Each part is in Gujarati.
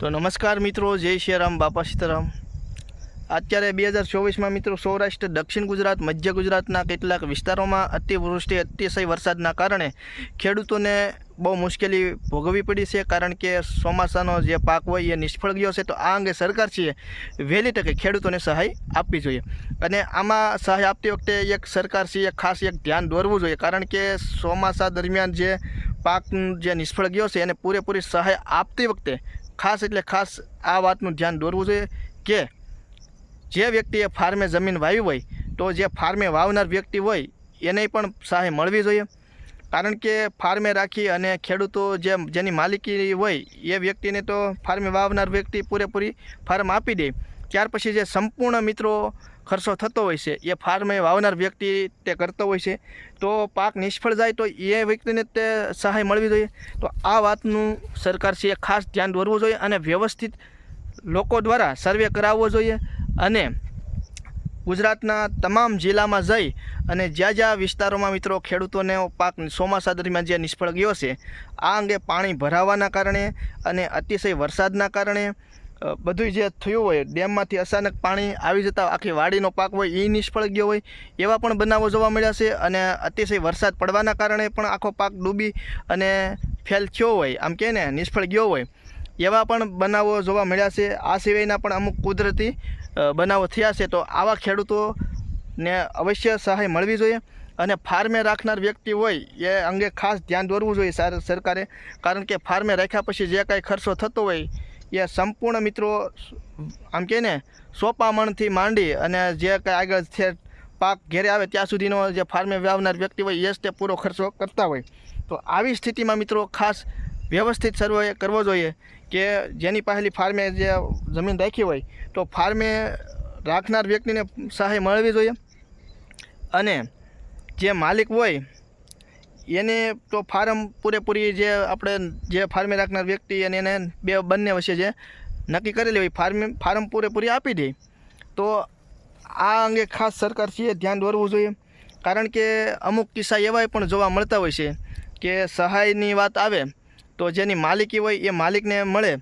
તો નમસ્કાર મિત્રો, જય શ્રીરામ બાપા સીતારામ. અત્યારે બે હજાર ચોવીસમાં મિત્રો સૌરાષ્ટ્ર, દક્ષિણ ગુજરાત, મધ્ય ગુજરાતના કેટલાક વિસ્તારોમાં અતિવૃષ્ટિ, અતિશય વરસાદના કારણે ખેડૂતોને બહુ મુશ્કેલી ભોગવવી પડી છે, કારણ કે ચોમાસાનો જે પાક હોય એ નિષ્ફળ ગયો છે. તો આ અંગે સરકાર છે, વહેલી તકે ખેડૂતોને સહાય આપવી જોઈએ. અને આમાં સહાય આપતી વખતે એક સરકાર છે, એ ખાસ એક ધ્યાન દોરવું જોઈએ, કારણ કે ચોમાસા દરમિયાન જે પાક જે નિષ્ફળ ગયો છે, એને પૂરેપૂરી સહાય આપતી વખતે ખાસ એટલે ખાસ આ વાતનું ધ્યાન દોરવું જોઈએ કે જે વ્યક્તિએ ફાર્મે જમીન વાવી હોય, તો જે ફાર્મે વાવનાર વ્યક્તિ હોય, એને પણ સહાય મળવી જોઈએ. કારણ કે ફાર્મે રાખી અને ખેડૂતો જે જેની માલિકી હોય, એ વ્યક્તિને તો ફાર્મે વાવનાર વ્યક્તિ પૂરેપૂરી ફાર્મ આપી દે. ત્યાર પછી જે સંપૂર્ણ મિત્રો ખર્ચો થતો હોય છે, એ ફાર્મે વાવનાર વ્યક્તિ તે કરતો હોય છે, તો પાક નિષ્ફળ જાય તો એ વ્યક્તિને તે સહાય મળવી જોઈએ. તો આ વાતનું સરકાર છે એ ખાસ ધ્યાન દોરવું જોઈએ અને વ્યવસ્થિત લોકો દ્વારા સર્વે કરાવવો જોઈએ અને ગુજરાતના તમામ જિલ્લામાં જઈ અને જ્યાં જ્યાં વિસ્તારોમાં મિત્રો ખેડૂતોને પાક ચોમાસા દરમિયાન જે નિષ્ફળ ગયો છે, આ અંગે પાણી ભરાવાના કારણે અને અતિશય વરસાદના કારણે બધું જે થયું હોય, ડેમમાંથી અચાનક પાણી આવી જતાં આખી વાડીનો પાક હોય એ નિષ્ફળ ગયો હોય, એવા પણ બનાવો જોવા મળ્યા છે અને અતિશય વરસાદ પડવાના કારણે પણ આખો પાક ડૂબી અને ફેલ થયો હોય, આમ કહે ને, નિષ્ફળ ગયો હોય, એવા પણ બનાવો જોવા મળ્યા છે. આ સિવાયના પણ અમુક કુદરતી બનાવો થયા છે. તો આવા ખેડૂતોને અવશ્ય સહાય મળવી જોઈએ અને ફાર્મે રાખનાર વ્યક્તિ હોય, એ અંગે ખાસ ધ્યાન દોરવું જોઈએ સાર- સરકારે. કારણ કે ફાર્મે રાખ્યા પછી જે કાંઈ ખર્ચો થતો હોય એ સંપૂર્ણ મિત્રો આમ કહે ને, સોપામણથી માંડી અને જે કંઈ આગળ છે, પાક ઘેરે આવે ત્યાં સુધીનો જે ફાર્મે વાવનાર વ્યક્તિ હોય, એ જ તે પૂરો ખર્ચો કરતા હોય. તો આવી સ્થિતિમાં મિત્રો ખાસ વ્યવસ્થિત સર્વે કરવો જોઈએ કે જેની પાસેલી ફાર્મે જે જમીન રાખી હોય, તો ફાર્મે રાખનાર વ્યક્તિને સહાય મળવી જોઈએ. અને જે માલિક હોય એને તો ફાર્મ પૂરેપૂરી જે આપણે જે ફાર્મે રાખનાર વ્યક્તિ અને એને બે બંને વચ્ચે જે નક્કી કરેલી હોય, ફાર્મ ફાર્મ પૂરેપૂરી આપી દે. તો આ અંગે ખાસ સરકારશ્રીએ ધ્યાન દોરવું જોઈએ. કારણ કે અમુક કિસ્સા એવા પણ જોવા મળતા હોય છે કે સહાયની વાત આવે તો જેની માલિકી હોય એ માલિકને મળે.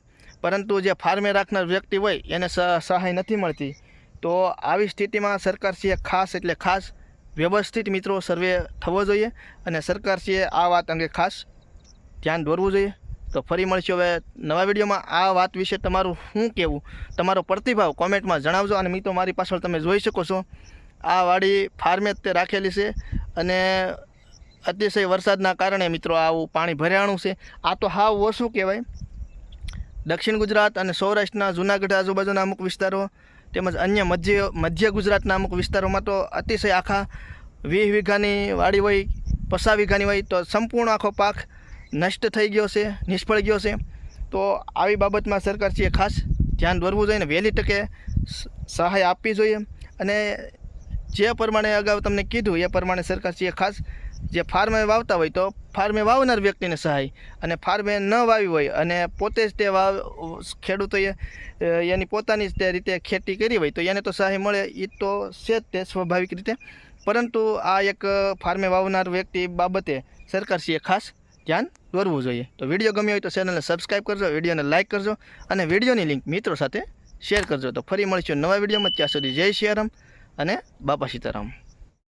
પરંતુ જે ફાર્મે રાખનાર વ્યક્તિ હોય એને સહાય નથી મળતી. તો આવી સ્થિતિમાં સરકારશ્રીએ ખાસ એટલે ખાસ વ્યવસ્થિત મિત્રો સર્વે થવો જોઈએ અને સરકારશ્રીએ આ વાત અંગે ખાસ ધ્યાન દોરવું જોઈએ. તો ફરી મળશું હવે નવા વિડીયોમાં. આ વાત વિશે તમારું શું કહેવું? તમારો પ્રતિભાવ કોમેન્ટમાં જણાવજો અને મિત્રો મારી પાછળ તમે જોઈ શકો છો. આ વાડી ફાર્મે તે રાખેલી છે અને અતિશય વરસાદના કારણે મિત્રો આવું પાણી ભરાણું છે. આ તો હાવ ઓછું કહેવાય. દક્ષિણ ગુજરાત અને સૌરાષ્ટ્રના જૂનાગઢ આજુબાજુના અમુક વિસ્તારો તેમજ અન્ય મધ્ય મધ્ય ગુજરાતના અમુક વિસ્તારોમાં તો અતિશય આખા વીસ વીઘાની વાડી હોય પસા વીઘાની હોય, તો સંપૂર્ણ આખો પાક નષ્ટ થઈ ગયો છે, નિષ્ફળ ગયો છે. તો આવી બાબતમાં સરકાર છે ખાસ ધ્યાન દોરવું જોઈએ અને વહેલી તકે સહાય આપવી જોઈએ. અને જે પ્રમાણે અગાઉ તમને કીધું, એ પ્રમાણે સરકાર છે ખાસ જે ફાર્મે વાવતા હોય તો ફાર્મે વાવનાર વ્યક્તિને સહાય અને ફાર્મે ન વાવી હોય અને પોતે જ તે વાવ, ખેડૂતોએ એની પોતાની જ તે રીતે ખેતી કરી હોય તો એને તો સહાય મળે એ તો છે જ તે સ્વાભાવિક રીતે. પરંતુ આ એક ફાર્મે વાવનાર વ્યક્તિ બાબતે સરકારશ્રીએ ખાસ ધ્યાન દોરવું જોઈએ. તો વીડિયો ગમ્યો હોય તો ચેનલને સબસ્ક્રાઈબ કરજો, વિડીયોને લાઇક કરજો અને વિડીયોની લિંક મિત્રો સાથે શેર કરજો. તો ફરી મળીશું નવા વિડીયોમાં, ત્યાં સુધી જય સિયારામ અને બાપા સીતારામ.